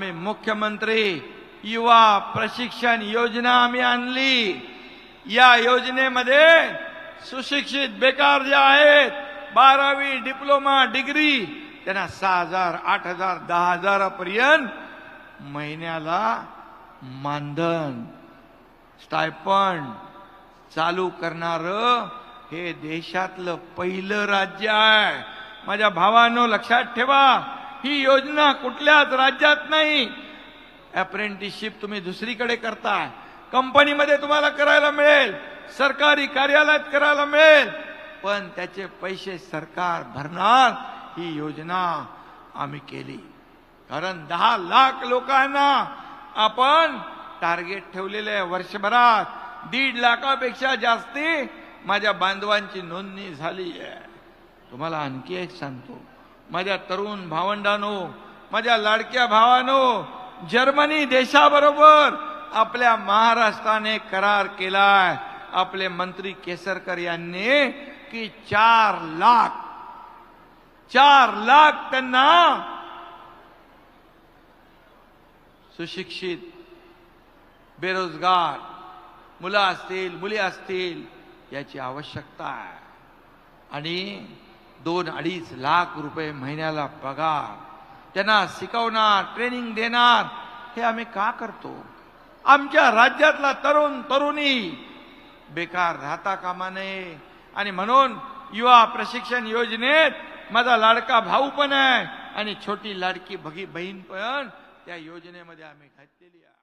आम्ही मुख्यमंत्री युवा प्रशिक्षण योजना आम्ही आणली. या योजनेमध्ये सुशिक्षित बेकार जे आहेत बारावी डिप्लोमा डिग्री त्यांना सहा हजार आठ हजार दहा हजारापर्यंत महिन्याला मानधन स्टायपंड चालू करणार हे देशातलं पहिलं राज्य आहे. माझ्या भावानो लक्षात ठेवा ही योजना कुठल्याच राज्यात नाही. अप्रेंटिसशिप तुम्ही दुसरीकडे करताय कंपनीमध्ये तुम्हाला करायला मिळेल. सरकारी कार्यालयात करायला मिळेल. पण त्याचे पैसे सरकार भरणार. ही योजना आम्ही केली. कारण दहा लाख लोकांना आपण टार्गेट ठेवलेले आहे वर्षभरात. दीड लाखापेक्षा जास्ती माझ्या बांधवांची नोंदणी झाली आहे. तुम्हाला आणखी एक सांगतो. माझ्या तरुण भावंडानो माझ्या लाडक्या भावानो जर्मनी देशाबरोबर आपल्या महाराष्ट्राने करार केलाय. आपले मंत्री केसरकर यांनी की चार लाख चार लाख त्यांना सुशिक्षित बेरोजगार मुलं असतील मुली असतील याची आवश्यकता आहे. आणि दोन अडीच लाख रुपये महिन्याला पगार. त्यांना शिकवणार ट्रेनिंग देणार. हे आम्ही का करतो? आमच्या राज्यातला तरुण तरुणी बेकार राहता कामा नये. आणि म्हणून युवा प्रशिक्षण योजनेत माझा लाडका भाऊ पण आहे आणि छोटी लाडकी भगी बहीण पण त्या योजनेमध्ये आम्ही घातलेली आहे.